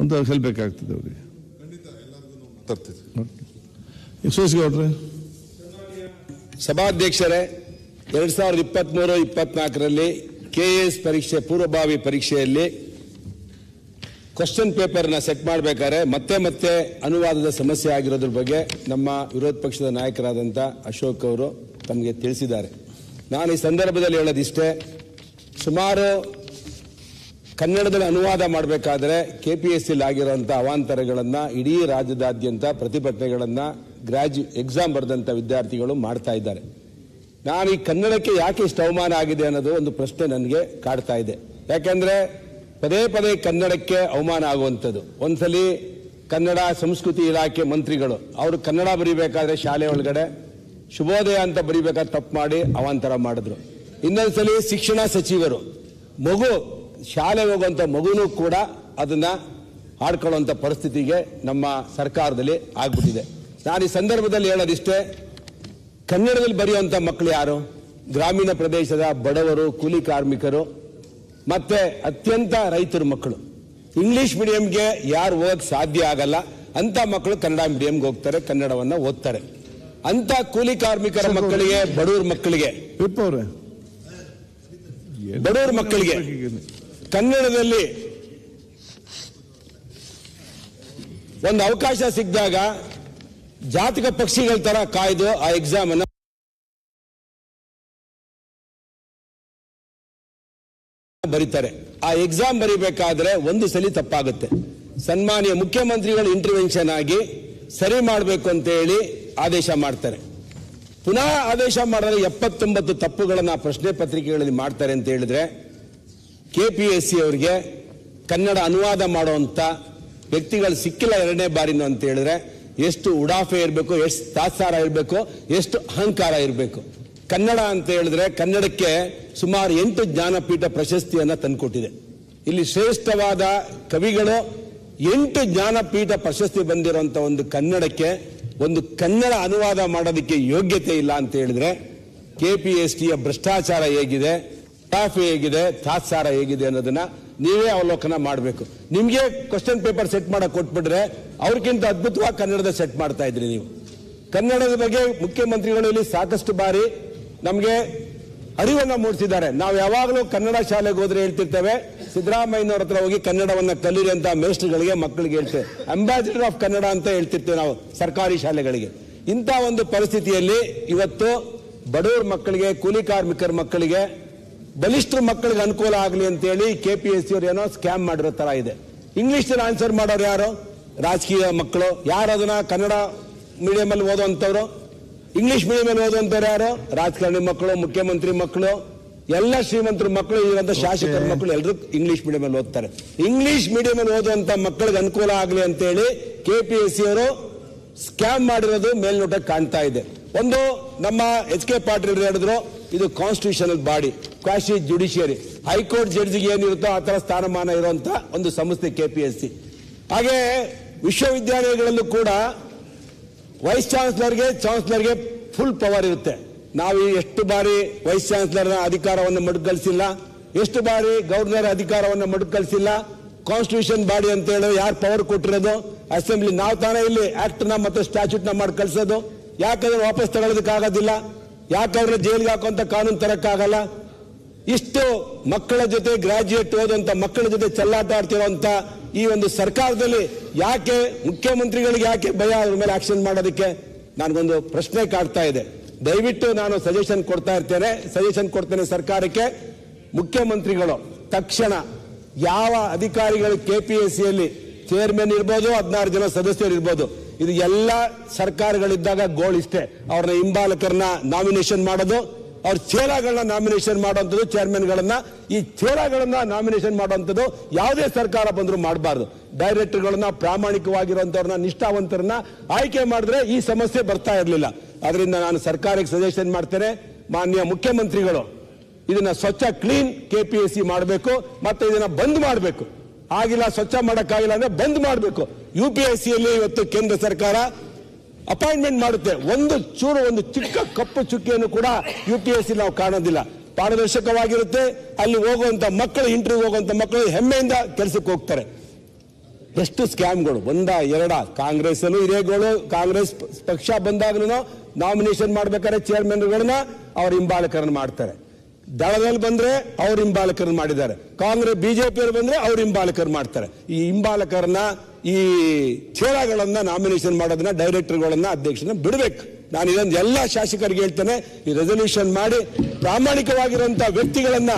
ಅಂತ ಹೇಳಬೇಕಾಗ್ತದೆ ಅವರಿಗೆ. ಯಶಸ್ಗೌಡ್ರೆ ಸಭಾಧ್ಯಕ್ಷರೇ ಎರಡ್ ಸಾವಿರದ ಇಪ್ಪತ್ಮೂರು ಇಪ್ಪತ್ನಾಲ್ಕರಲ್ಲಿ ಕೆಎಎಸ್ ಪರೀಕ್ಷೆ ಪೂರ್ವಭಾವಿ ಪರೀಕ್ಷೆಯಲ್ಲಿ ಕ್ವಶನ್ ಪೇಪರ್ನ ಸೆಟ್ ಮಾಡಬೇಕಾದ್ರೆ ಮತ್ತೆ ಮತ್ತೆ ಅನುವಾದದ ಸಮಸ್ಯೆ ಆಗಿರೋದ್ರ ಬಗ್ಗೆ ನಮ್ಮ ವಿರೋಧ ಪಕ್ಷದ ನಾಯಕರಾದಂಥ ಅಶೋಕ್ ಅವರು ತಮಗೆ ತಿಳಿಸಿದ್ದಾರೆ. ನಾನು ಈ ಸಂದರ್ಭದಲ್ಲಿ ಹೇಳೋದಿಷ್ಟೇ ಸುಮಾರು ಕನ್ನಡದಲ್ಲಿ ಅನುವಾದ ಮಾಡಬೇಕಾದ್ರೆ ಕೆ ಪಿ ಎಸ್ ಸಿಲ್ ಆಗಿರೋಂಥ ಅವಾಂತರಗಳನ್ನು ಇಡೀ ರಾಜ್ಯದಾದ್ಯಂತ ಪ್ರತಿಭಟನೆಗಳನ್ನು ಗ್ರಾಜು ಎಕ್ಸಾಮ್ ಬರೆದಂಥ ವಿದ್ಯಾರ್ಥಿಗಳು ಮಾಡ್ತಾ ಇದ್ದಾರೆ. ನಾನು ಈ ಕನ್ನಡಕ್ಕೆ ಯಾಕೆ ಇಷ್ಟು ಅವಮಾನ ಆಗಿದೆ ಅನ್ನೋದು ಒಂದು ಪ್ರಶ್ನೆ ನನಗೆ ಕಾಡ್ತಾ ಇದೆ. ಯಾಕಂದ್ರೆ ಪದೇ ಪದೇ ಕನ್ನಡಕ್ಕೆ ಅವಮಾನ ಆಗುವಂಥದ್ದು. ಒಂದ್ಸಲಿ ಕನ್ನಡ ಸಂಸ್ಕೃತಿ ಇಲಾಖೆ ಮಂತ್ರಿಗಳು, ಅವರು ಕನ್ನಡ ಬರೀಬೇಕಾದ್ರೆ ಶಾಲೆ ಒಳಗಡೆ, ಶುಭೋದಯ ಅಂತ ಬರೀಬೇಕಾದ್ರೆ ತಪ್ಪು ಮಾಡಿ ಅವಾಂತರ ಮಾಡಿದ್ರು. ಇನ್ನೊಂದ್ಸಲಿ ಶಿಕ್ಷಣ ಸಚಿವರು, ಮಗು ಶಾಲೆ ಹೋಗುವಂಥ ಮಗುನೂ ಕೂಡ ಅದನ್ನ ಆಡ್ಕೊಳ್ಳುವಂತ ಪರಿಸ್ಥಿತಿಗೆ ನಮ್ಮ ಸರ್ಕಾರದಲ್ಲಿ ಆಗ್ಬಿಟ್ಟಿದೆ. ನಾನು ಈ ಸಂದರ್ಭದಲ್ಲಿ ಹೇಳೋದಿಷ್ಟೇ ಕನ್ನಡದಲ್ಲಿ ಬರೆಯುವಂತ ಮಕ್ಕಳು ಯಾರು? ಗ್ರಾಮೀಣ ಪ್ರದೇಶದ ಬಡವರು ಕೂಲಿ ಕಾರ್ಮಿಕರು ಮತ್ತೆ ಅತ್ಯಂತ ರೈತರ ಮಕ್ಕಳು. ಇಂಗ್ಲಿಷ್ ಮೀಡಿಯಂಗೆ ಯಾರು ಓದಕ್ಕೆ ಸಾಧ್ಯ ಆಗಲ್ಲ ಅಂತ ಮಕ್ಕಳು ಕನ್ನಡ ಮೀಡಿಯಂಗೆ ಹೋಗ್ತಾರೆ ಕನ್ನಡವನ್ನ ಓದ್ತಾರೆ. ಅಂತ ಕೂಲಿ ಕಾರ್ಮಿಕರ ಮಕ್ಕಳಿಗೆ ಬಡವ್ರ ಮಕ್ಕಳಿಗೆ. ಬಡವ್ರ ಮಕ್ಕಳಿಗೆ. ಕನ್ನಡದಲ್ಲಿ ಒಂದು ಅವಕಾಶ ಸಿಕ್ಕಿದಾಗ ಜಾತಕ ಪಕ್ಷಿಗಳ ತರ ಕಾಯ್ದು ಆ ಎಕ್ಸಾಮ್ ಅನ್ನ ಬರೀತಾರೆ. ಆ ಎಕ್ಸಾಮ್ ಬರಿಬೇಕಾದ್ರೆ ಒಂದು ಸಲ ತಪ್ಪಾಗುತ್ತೆ. ಸನ್ಮಾನ್ಯ ಮುಖ್ಯಮಂತ್ರಿಗಳು ಇಂಟರ್ವೆನ್ಷನ್ ಆಗಿ ಸರಿ ಮಾಡಬೇಕು ಅಂತ ಹೇಳಿ ಆದೇಶ ಮಾಡ್ತಾರೆ. ಪುನಃ ಆದೇಶ ಮಾಡಿದ್ರೆ ಎಪ್ಪತ್ತೊಂಬತ್ತು ತಪ್ಪುಗಳನ್ನು ಪ್ರಶ್ನೆ ಪತ್ರಿಕೆಗಳಲ್ಲಿ ಮಾಡ್ತಾರೆ ಅಂತ ಹೇಳಿದ್ರೆ ಕೆಪಿಎಸ್ಸಿ ಅವರಿಗೆ ಕನ್ನಡ ಅನುವಾದ ಮಾಡುವಂತ ವ್ಯಕ್ತಿಗಳು ಸಿಕ್ಕಿಲ್ಲ ಎರಡನೇ ಬಾರಿನೂ ಅಂತ ಹೇಳಿದ್ರೆ ಎಷ್ಟು ಉಡಾಫೆ ಇರಬೇಕು, ಎಷ್ಟು ತಾತ್ಸಾರ ಇರಬೇಕು, ಎಷ್ಟು ಅಹಂಕಾರ ಇರಬೇಕು. ಕನ್ನಡ ಅಂತ ಹೇಳಿದ್ರೆ ಕನ್ನಡಕ್ಕೆ ಸುಮಾರು ಎಂಟು ಜ್ಞಾನಪೀಠ ಪ್ರಶಸ್ತಿಯನ್ನು ತಂದುಕೊಟ್ಟಿದೆ. ಇಲ್ಲಿ ಶ್ರೇಷ್ಠವಾದ ಕವಿಗಳು ಎಂಟು ಜ್ಞಾನಪೀಠ ಪ್ರಶಸ್ತಿ ಬಂದಿರುವಂತ ಒಂದು ಕನ್ನಡಕ್ಕೆ ಒಂದು ಕನ್ನಡ ಅನುವಾದ ಮಾಡೋದಕ್ಕೆ ಯೋಗ್ಯತೆ ಇಲ್ಲ ಅಂತ ಹೇಳಿದ್ರೆ ಕೆಪಿಎಸ್ಟಿಯ ಭ್ರಷ್ಟಾಚಾರ ಹೇಗಿದೆ ಉಡಾಫೆ ಹೇಗಿದೆ, ತಾತ್ಸಾರ ಹೇಗಿದೆ ಅನ್ನೋದನ್ನ ನೀವೇ ಅವಲೋಕನ ಮಾಡಬೇಕು. ನಿಮಗೆ ಕ್ವಶನ್ ಪೇಪರ್ ಸೆಟ್ ಮಾಡಕ್ ಕೊಟ್ಬಿಟ್ರೆ ಅವ್ರಿಗಿಂತ ಅದ್ಭುತವಾಗಿ ಕನ್ನಡದ ಸೆಟ್ ಮಾಡ್ತಾ ಇದ್ರಿ ನೀವು. ಕನ್ನಡದ ಬಗ್ಗೆ ಮುಖ್ಯಮಂತ್ರಿಗಳು ಇಲ್ಲಿ ಸಾಕಷ್ಟು ಬಾರಿ ನಮಗೆ ಅರಿವನ್ನ ಮೂಡಿಸಿದ್ದಾರೆ. ನಾವು ಯಾವಾಗಲೂ ಕನ್ನಡ ಶಾಲೆಗೆ ಹೋದ್ರೆ ಹೇಳ್ತಿರ್ತೇವೆ, ಸಿದ್ದರಾಮಯ್ಯನವ್ರ ಹತ್ರ ಹೋಗಿ ಕನ್ನಡವನ್ನ ಕಲೀರಿ ಅಂತ ಮೇಸ್ಟ್ರುಗಳಿಗೆ ಮಕ್ಕಳಿಗೆ ಹೇಳ್ತೇವೆ ಅಂಬಾಸಿಡರ್ ಆಫ್ ಕನ್ನಡ ಅಂತ ಹೇಳ್ತಿರ್ತೇವೆ ನಾವು ಸರ್ಕಾರಿ ಶಾಲೆಗಳಿಗೆ. ಇಂಥ ಒಂದು ಪರಿಸ್ಥಿತಿಯಲ್ಲಿ ಇವತ್ತು ಬಡವರ ಮಕ್ಕಳಿಗೆ, ಕೂಲಿ ಕಾರ್ಮಿಕರ ಮಕ್ಕಳಿಗೆ ಬಲಿಷ್ಠರ ಮಕ್ಕಳಿಗೆ ಅನುಕೂಲ ಆಗಲಿ ಅಂತೇಳಿ ಕೆ ಪಿ ಎಸ್ ಸಿ ಅವ್ರು ಏನೋ ಸ್ಕ್ಯಾಮ್ ಮಾಡಿರೋ ತರ ಇದೆ. ಇಂಗ್ಲಿಷ್ ಆನ್ಸರ್ ಮಾಡೋರು ಯಾರು? ರಾಜಕೀಯ ಮಕ್ಕಳು. ಯಾರು ಅದನ್ನ ಕನ್ನಡ ಮೀಡಿಯಂ ಅಲ್ಲಿ ಓದುವಂತವ್ರು ಇಂಗ್ಲಿಷ್ ಮೀಡಿಯಂ ಅಲ್ಲಿ ಓದುವಂತವ್ರು ಯಾರು? ರಾಜಕಾರಣಿ ಮಕ್ಕಳು ಮುಖ್ಯಮಂತ್ರಿ ಮಕ್ಕಳು. ಎಲ್ಲ ಶ್ರೀಮಂತರ ಮಕ್ಕಳು ಇರುವಂತ ಶಾಸಕರ ಮಕ್ಕಳು ಎಲ್ಲರೂ ಇಂಗ್ಲಿಷ್ ಮೀಡಿಯಂ ಅಲ್ಲಿ ಓದ್ತಾರೆ. ಇಂಗ್ಲಿಷ್ ಮೀಡಿಯಂ ಅಲ್ಲಿ ಓದುವಂತ ಮಕ್ಕಳಿಗೆ ಅನುಕೂಲ ಆಗಲಿ ಅಂತೇಳಿ ಕೆ ಪಿ ಎಸ್ ಸಿ ಅವರು ಸ್ಕ್ಯಾಮ್ ಮಾಡಿರೋದು ಮೇಲ್ನೋಟಕ್ಕೆ ಕಾಣ್ತಾ ಇದೆ. ಒಂದು ನಮ್ಮ ಎಚ್ ಕೆ ಪಾಟೀಲ್ ಹೇಳಿದ್ರು ಇದು constitutional body quasi judiciary high court ಜಡ್ಜಿಗೆ ಏನಿರುತ್ತೋ ಆ ಥರ ಸ್ಥಾನಮಾನ ಇರುವಂತ ಒಂದು ಸಂಸ್ಥೆ ಕೆ ಪಿ ಎಸ್ ಸಿ ಹಾಗೆ ವಿಶ್ವವಿದ್ಯಾಲಯಗಳಲ್ಲೂ ಕೂಡ ವೈಸ್ ಚಾನ್ಸ್ಲರ್ಗೆ ಚಾನ್ಸ್ಲರ್ಗೆ ಫುಲ್ ಪವರ್ ಇರುತ್ತೆ. ನಾವು ಎಷ್ಟು ಬಾರಿ ವೈಸ್ ಚಾನ್ಸಲರ್ನ ಅಧಿಕಾರವನ್ನು ಮಡುಕಳಿಸಿಲ್ಲ ಎಷ್ಟು ಬಾರಿ ಗವರ್ನರ್ ಅಧಿಕಾರವನ್ನು ಮಡುಕಳಿಸಿಲ್ಲ ಕಾನ್ಸ್ಟಿಟ್ಯೂಷನ್ ಬಾಡಿ ಅಂತ ಹೇಳಿ ಯಾರು ಪವರ್ ಕೊಟ್ಟಿರೋದು? ಅಸೆಂಬ್ಲಿ ನಾವು ತಾನೇ ಇಲ್ಲಿ ಆಕ್ಟ್ನ ಮತ್ತು ಸ್ಟ್ಯಾಚ್ಯೂಟ್ನ ಮಾಡಿ ಕಳಿಸೋದು ಯಾಕಂದ್ರೆ ವಾಪಸ್ ತಗೊಳ್ಳೋದಕ್ಕಾಗೋದಿಲ್ಲ. ಯಾಕೆ ಅವ್ರನ್ನ ಜೈಲಿಗೆ ಹಾಕುವಂತ ಕಾನೂನು ತರಕ್ಕಾಗಲ್ಲ. ಇಷ್ಟು ಮಕ್ಕಳ ಜೊತೆ ಗ್ರಾಜ್ಯುಯೇಟ್ ಓದುವಂತ ಮಕ್ಕಳ ಜೊತೆ ಚೆಲ್ಲಾಟ ಆಡ್ತಿರುವಂತ ಈ ಒಂದು ಸರ್ಕಾರದಲ್ಲಿ ಯಾಕೆ ಮುಖ್ಯಮಂತ್ರಿಗಳಿಗೆ ಯಾಕೆ ಭಯ ಅದ್ರ ಮೇಲೆ ಆಕ್ಷನ್ ಮಾಡೋದಕ್ಕೆ? ನನಗೊಂದು ಪ್ರಶ್ನೆ ಕಾಡ್ತಾ ಇದೆ. ದಯವಿಟ್ಟು ನಾನು ಸಜೆಷನ್ ಕೊಡ್ತಾ ಇರ್ತೇನೆ. ಸಜೆಷನ್ ಕೊಡ್ತೇನೆ ಸರ್ಕಾರಕ್ಕೆ. ಮುಖ್ಯಮಂತ್ರಿಗಳು ತಕ್ಷಣ ಯಾವ ಅಧಿಕಾರಿಗಳು ಕೆಪಿಎಸ್ಸಿಯಲ್ಲಿ ಚೇರ್ಮನ್ ಇರ್ಬೋದು, ಹದಿನಾರು ಜನ ಸದಸ್ಯರು ಇರ್ಬೋದು ಇದು ಎಲ್ಲ ಸರ್ಕಾರಗಳಿದ್ದಾಗ ಗೋಲ್ ಇಷ್ಟೇ. ಅವ್ರನ್ನ ಹಿಂಬಾಲಕರನ್ನ ನಾಮಿನೇಷನ್ ಮಾಡೋದು, ಅವ್ರ ಚೇರಾಗಳನ್ನ ನಾಮಿನೇಷನ್ ಮಾಡುವಂಥದ್ದು ಚೇರ್ಮನ್ಗಳನ್ನ ಈ ಚೇರಾಗಳನ್ನ ನಾಮಿನೇಷನ್ ಮಾಡುವಂಥದ್ದು ಯಾವುದೇ ಸರ್ಕಾರ ಬಂದರೂ ಮಾಡಬಾರ್ದು. ಡೈರೆಕ್ಟರ್ಗಳನ್ನ ಪ್ರಾಮಾಣಿಕವಾಗಿರುವಂಥವ್ರನ್ನ, ನಿಷ್ಠಾವಂತರನ್ನ ಆಯ್ಕೆ ಮಾಡಿದ್ರೆ ಈ ಸಮಸ್ಯೆ ಬರ್ತಾ ಇರಲಿಲ್ಲ. ಅದರಿಂದ ನಾನು ಸರ್ಕಾರಕ್ಕೆ ಸಜೆಷನ್ ಮಾಡ್ತೇನೆ, ಮಾನ್ಯ ಮುಖ್ಯಮಂತ್ರಿಗಳು, ಇದನ್ನ ಸ್ವಚ್ಛ ಕ್ಲೀನ್ ಕೆಪಿಎಸ್ಸಿ ಮಾಡಬೇಕು, ಮತ್ತೆ ಇದನ್ನ ಬಂದ್ ಮಾಡಬೇಕು. ಆಗಿಲ್ಲ, ಸ್ವಚ್ಛ ಮಾಡೋಕ್ಕಾಗಿಲ್ಲ ಅಂದ್ರೆ ಬಂದ್ ಮಾಡಬೇಕು. ಯು ಪಿ ಎಸ್ ಸಿಯಲ್ಲಿ ಇವತ್ತು ಕೇಂದ್ರ ಸರ್ಕಾರ ಅಪಾಯಿಂಟ್ಮೆಂಟ್ ಮಾಡುತ್ತೆ. ಒಂದು ಚೂರು, ಒಂದು ಚಿಕ್ಕ ಕಪ್ಪು ಚುಕ್ಕಿಯನ್ನು ಕೂಡ ಯು ಪಿ ಎಸ್ ಸಿ ನಾವು ಕಾಣೋದಿಲ್ಲ. ಪಾರದರ್ಶಕವಾಗಿರುತ್ತೆ. ಅಲ್ಲಿ ಹೋಗುವಂತ ಮಕ್ಕಳು ಇಂಟರ್ವ್ಯೂ ಹೋಗುವಂತ ಮಕ್ಕಳು ಹೆಮ್ಮೆಯಿಂದ ಕೆಲಸಕ್ಕೆ ಹೋಗ್ತಾರೆ. ಎಷ್ಟು ಸ್ಕ್ಯಾಮ್ಗಳು, ಒಂದ, ಎರಡ ಕಾಂಗ್ರೆಸ್ ಅಲ್ಲೂ ಹಿರೇಗಳು ಕಾಂಗ್ರೆಸ್ ಪಕ್ಷ ಬಂದಾಗ್ಲೂ ನಾಮಿನೇಷನ್ ಮಾಡ್ಬೇಕಾದ್ರೆ ಚೇರ್ಮನ್ಗಳನ್ನ ಅವರು ಹಿಂಬಾಲಕರನ್ನು ಮಾಡ್ತಾರೆ. ದಳದಲ್ಲಿ ಬಂದ್ರೆ ಅವ್ರ ಹಿಂಬಾಲಕರನ್ನ ಮಾಡಿದ್ದಾರೆ. ಕಾಂಗ್ರೆಸ್ ಬಿಜೆಪಿಯವರು ಬಂದ್ರೆ ಅವ್ರ ಹಿಂಬಾಲಕರು ಮಾಡ್ತಾರೆ. ಈ ಹಿಂಬಾಲಕರನ್ನ ಈ ಚೇಳಗಳನ್ನ ನಾಮಿನೇಷನ್ ಮಾಡೋದನ್ನ, ಡೈರೆಕ್ಟರ್ಗಳನ್ನ ಅಧ್ಯಕ್ಷನ ಬಿಡಬೇಕು. ನಾನು ಇದೊಂದು ಎಲ್ಲ ಶಾಸಕರಿಗೆ ಹೇಳ್ತೇನೆ, ಈ ರೆಸಲ್ಯೂಷನ್ ಮಾಡಿ ಪ್ರಾಮಾಣಿಕವಾಗಿರುವಂತ ವ್ಯಕ್ತಿಗಳನ್ನ,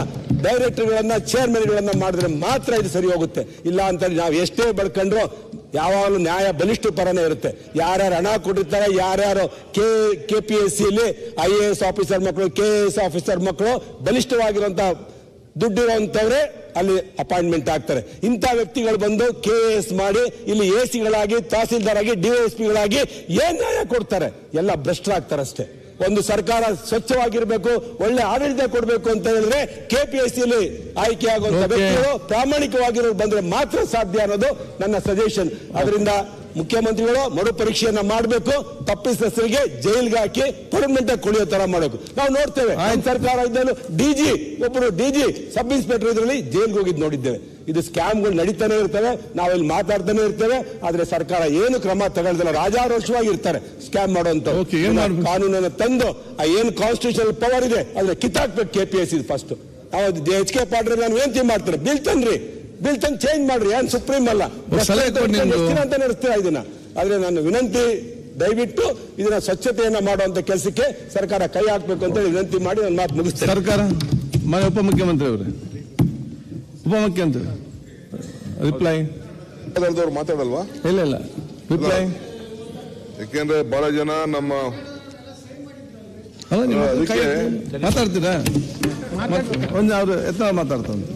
ಡೈರೆಕ್ಟರ್ಗಳನ್ನ ಚೇರ್ಮನ್ಗಳನ್ನ ಮಾಡಿದ್ರೆ ಮಾತ್ರ ಇದು ಸರಿ ಹೋಗುತ್ತೆ. ಇಲ್ಲ ಅಂತ ನಾವು ಎಷ್ಟೇ ಬಡ್ಕೊಂಡ್ರು ಯಾವಾಗಲೂ ನ್ಯಾಯ ಬಲಿಷ್ಠ ಪರನೇ ಇರುತ್ತೆ. ಯಾರ್ಯಾರು ಹಣ ಕೊಟ್ಟಿರ್ತಾರೆ, ಯಾರ್ಯಾರು ಕೆ ಕೆ ಪಿ ಎಸ್ ಸಿಲಿ ಐ ಎ ಎಸ್ ಆಫೀಸರ್ ಮಕ್ಕಳು ಕೆ ಎಸ್ ಆಫೀಸರ್ ಮಕ್ಕಳು ಬಲಿಷ್ಠವಾಗಿರುವಂತಹ ದುಡ್ಡಿರುವಂತವ್ರೆ ಅಲ್ಲಿ ಅಪಾಯಿಂಟ್ಮೆಂಟ್ ಆಗ್ತಾರೆ. ಇಂಥ ವ್ಯಕ್ತಿಗಳು ಬಂದು ಕೆ ಎಸ್ ಮಾಡಿ, ಇಲ್ಲಿ ಎ ಸಿಗಳಾಗಿ ತಹಸೀಲ್ದಾರ್ ಆಗಿ ಡಿಎಸ್ಪಿಗಳಾಗಿ ಏನ್ ನ್ಯಾಯ ಕೊಡ್ತಾರೆ? ಎಲ್ಲ ಭ್ರಷ್ಟರಾಗ್ತಾರೆ ಅಷ್ಟೇ. ಒಂದು ಸರ್ಕಾರ ಸ್ವಚ್ಛವಾಗಿರ್ಬೇಕು ಒಳ್ಳೆ ಆಡಳಿತ ಕೊಡಬೇಕು ಅಂತ ಹೇಳಿದ್ರೆ ಕೆಪಿಎಸ್ಸಿಯಲ್ಲಿ ಆಯ್ಕೆ ಆಗುವಂತ Okay. ವ್ಯಕ್ತಿಗಳು ಪ್ರಾಮಾಣಿಕವಾಗಿರೋ ಬಂದ್ರೆ ಮಾತ್ರ ಸಾಧ್ಯ ಅನ್ನೋದು ನನ್ನ ಸಜೆಷನ್ ಅದರಿಂದ ಮುಖ್ಯಮಂತ್ರಿಗಳು ಮರು ಪರೀಕ್ಷೆಯನ್ನ ಮಾಡಬೇಕು ತಪ್ಪಿಸರಿಗೆ ಜೈಲ್ಗೆ ಹಾಕಿ ಪರ್ಮನೆಂಟ್ ಆಗಿ ಕುಳಿಯೋ ತರ ಮಾಡಬೇಕು. ನಾವು ನೋಡ್ತೇವೆ ಸರ್ಕಾರ ಇದ್ದಲು ಡಿಜಿ ಒಬ್ಬರು ಡಿಜಿ ಸಬ್ ಇನ್ಸ್ಪೆಕ್ಟರ್ ಇದರಲ್ಲಿ ಜೈಲ್ಗೆ ಹೋಗಿದ್ ನೋಡಿದ್ದೇವೆ. ಇದು ಸ್ಕ್ಯಾಮ್ಗಳು ನಡೀತಾನೆ ಇರ್ತವೆ ನಾವಿಲ್ಲಿ ಮಾತಾಡ್ತಾನೆ ಇರ್ತೇವೆ ಆದ್ರೆ ಸರ್ಕಾರ ಏನು ಕ್ರಮ ತಗೊಳ್ದಿಲ್ಲ. ರಾಜಾರೋಷವಾಗಿ ಇರ್ತಾರೆ ಸ್ಕ್ಯಾಮ್ ಮಾಡುವಂತ ಏನ್? ಕಾನೂನನ್ನು ತಂದು ಆ ಏನು ಕಾನ್ಸ್ಟಿಟ್ಯೂಷನ್ ಪವರ್ ಇದೆ ಅದ್ರ ಕಿತ್ತಾಕ್ಬೇಕು K P S C first H K ಪಾಟ್ರೆ ನಾನು ವಿನಂತಿ ಮಾಡ್ತಾರೆ? ಬಿಲ್ ತನ್ರಿ ಬಿಲ್ ತಂದು ಚೇಂಜ್ ಮಾಡ್ರಿ ಏನ್ ಸುಪ್ರೀಂ ಅಲ್ಲ? ಅಂತ ನಡೆಸ್ತೀರಾ ಇದನ್ನ? ಆದ್ರೆ ನಾನು ವಿನಂತಿ ದಯವಿಟ್ಟು ಇದನ್ನ ಸ್ವಚ್ಛತೆಯನ್ನ ಮಾಡುವಂತ ಕೆಲಸಕ್ಕೆ ಸರ್ಕಾರ ಕೈ ಹಾಕ್ಬೇಕು ಅಂತ ಹೇಳಿ ವಿನಂತಿ ಮಾಡಿ ನನ್ನ ಮಾತು ಮುಗಿಸ್ತೇನೆ. ಸರ್ಕಾರ ಮನೆ ಉಪಮುಖ್ಯಮಂತ್ರಿ ಅವರೇ. ಉಪಮುಖ್ಯಮಂತ್ರಿ. ರಿಪ್ಲೈ ಮಾತಾಡಲ್ವಾ? ಇಲ್ಲ ಇಲ್ಲ. ರಿಪ್ಲೈ ಯಾಕೆಂದ್ರೆ ಬಹಳ ಜನ ನಮ್ಮ ಮಾತಾಡ್ತೀರಾ? ಒಂದು ಅವ್ರು ಎತ್ತ ಮಾತಾಡಲ್ವಾ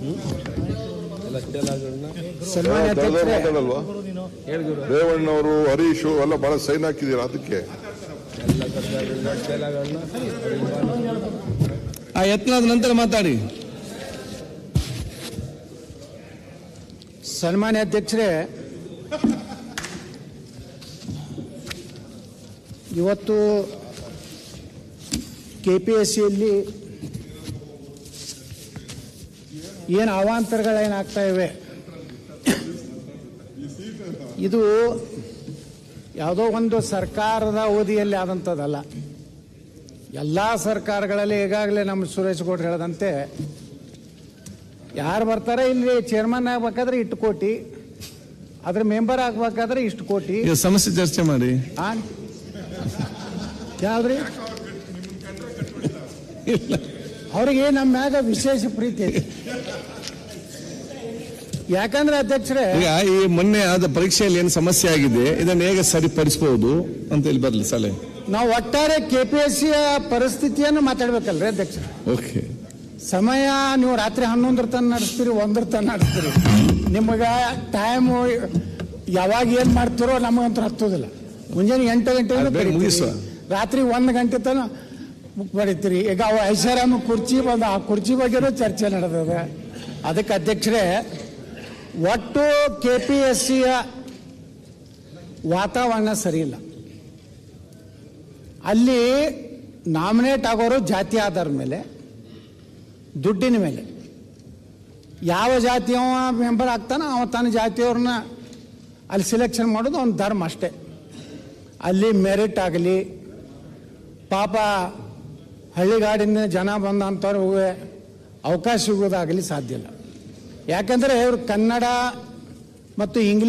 ರೇವಣ್ಣವರು ಹರೀಶ್ ಎಲ್ಲ ಬಹಳ ಸೈನ್ ಹಾಕಿದೀರ ಅದಕ್ಕೆ? ಆ ಯತ್ನದ ನಂತರ ಮಾತಾಡಿ. ಸನ್ಮಾನ್ಯ ಅಧ್ಯಕ್ಷರೇ ಇವತ್ತು ಕೆ ಪಿ ಎಸ್ ಸಿಯಲ್ಲಿ ಏನು ಅವಾಂತರಗಳೇನಾಗ್ತಾ ಇವೆ? ಇದು ಯಾವುದೋ ಒಂದು ಸರ್ಕಾರದ ಅವಧಿಯಲ್ಲಿ ಆದಂಥದ್ದಲ್ಲ. ಎಲ್ಲ ಸರ್ಕಾರಗಳಲ್ಲಿ ಈಗಾಗಲೇ ನಮ್ಮ ಸುರೇಶ್ ಗೌಡ್ರು ಹೇಳದಂತೆ ಯಾರು ಬರ್ತಾರೆ ಇಲ್ಲಿ ಚೇರ್ಮನ್ ಆಗ್ಬೇಕಾದ್ರೆ ಇಟ್ಟು ಕೋಟಿ ಅದ್ರ ಮೆಂಬರ್ ಆಗ್ಬೇಕಾದ್ರೆ ಇಷ್ಟು ಕೋಟಿ. ಸಮಸ್ಯೆ ಚರ್ಚೆ ಮಾಡಿ. ಯಾವ್ದ್ರಿ? ಯಾವ್ದ್ರಿ ಅವ್ರಿಗೆ ನಮ್ಮ ಮ್ಯಾಗ ವಿಶೇಷ ಪ್ರೀತಿ ಐತಿ. ಯಾಕಂದ್ರೆ ಅಧ್ಯಕ್ಷರೇ ಈಗ ಈ ಮೊನ್ನೆ ಆದ ಪರೀಕ್ಷೆಯಲ್ಲಿ ಏನು ಸಮಸ್ಯೆ ಆಗಿದೆ ಇದನ್ನು ಹೇಗೆ ಸರಿಪಡಿಸಬಹುದು ಅಂತ ಇಲ್ಲಿ ಬರ್ಲಿ ಸಲಹೆ ನಾವು ಒಟ್ಟಾರೆ ಕೆ ಪಿ ಎಸ್ ಸಿಯ ಪರಿಸ್ಥಿತಿಯನ್ನು ಮಾತಾಡ್ಬೇಕಲ್ರಿ ಅಧ್ಯಕ್ಷ ಓಕೆ. ಸಮಯ ನೀವು ರಾತ್ರಿ ಹನ್ನೊಂದರ ತನ ನಡೆಸ್ತೀರಿ ಒಂದರ ತನ ನಡೆಸ್ತೀರಿ. ನಿಮಗೆ ಟೈಮು ಯಾವಾಗ ಏನು ಮಾಡ್ತೀರೋ ನಮಗಂತೂ ಹತ್ತೋದಿಲ್ಲ. ಮುಂಜಾನೆ ಎಂಟು ಗಂಟೆ ಮುಗಿಸುವ. ರಾತ್ರಿ ಒಂದು ಗಂಟೆ ತನ ಬರೀತೀರಿ. ಈಗ ಅವ ಐಷಾರಾಮ ಕುರ್ಚಿ ಬಂದ, ಆ ಕುರ್ಚಿ ಬಗ್ಗೆನೂ ಚರ್ಚೆ ನಡೆದಿದೆ. ಅದಕ್ಕೆ ಅಧ್ಯಕ್ಷರೇ, ಒಟ್ಟು ಕೆ ಪಿ ಎಸ್ ಸಿಯ ವಾತಾವರಣ ಸರಿಯಿಲ್ಲ. ಅಲ್ಲಿ ನಾಮಿನೇಟ್ ಆಗೋರು ಜಾತಿ ಆಧಾರ ಮೇಲೆ, ದುಡ್ಡಿನ ಮೇಲೆ. ಯಾವ ಜಾತಿಯವ ಮೆಂಬರ್ ಆಗ್ತಾನೋ ಅವ ತನ್ನ ಜಾತಿಯವ್ರನ್ನ ಅಲ್ಲಿ ಸಿಲೆಕ್ಷನ್ ಮಾಡೋದು ಒಂದು ಧರ್ಮ ಅಷ್ಟೇ. ಅಲ್ಲಿ ಮೆರಿಟ್ ಆಗಲಿ, ಪಾಪ ಹಳ್ಳಿಗಾಡಿನ ಜನ ಬಂದಂಥವ್ರಿಗೆ ಅವಕಾಶ ಸಿಗೋದಾಗಲಿ ಸಾಧ್ಯ ಇಲ್ಲ. ಯಾಕಂದರೆ ಇವರು ಕನ್ನಡ ಮತ್ತು ಇಂಗ್ಲಿಷ್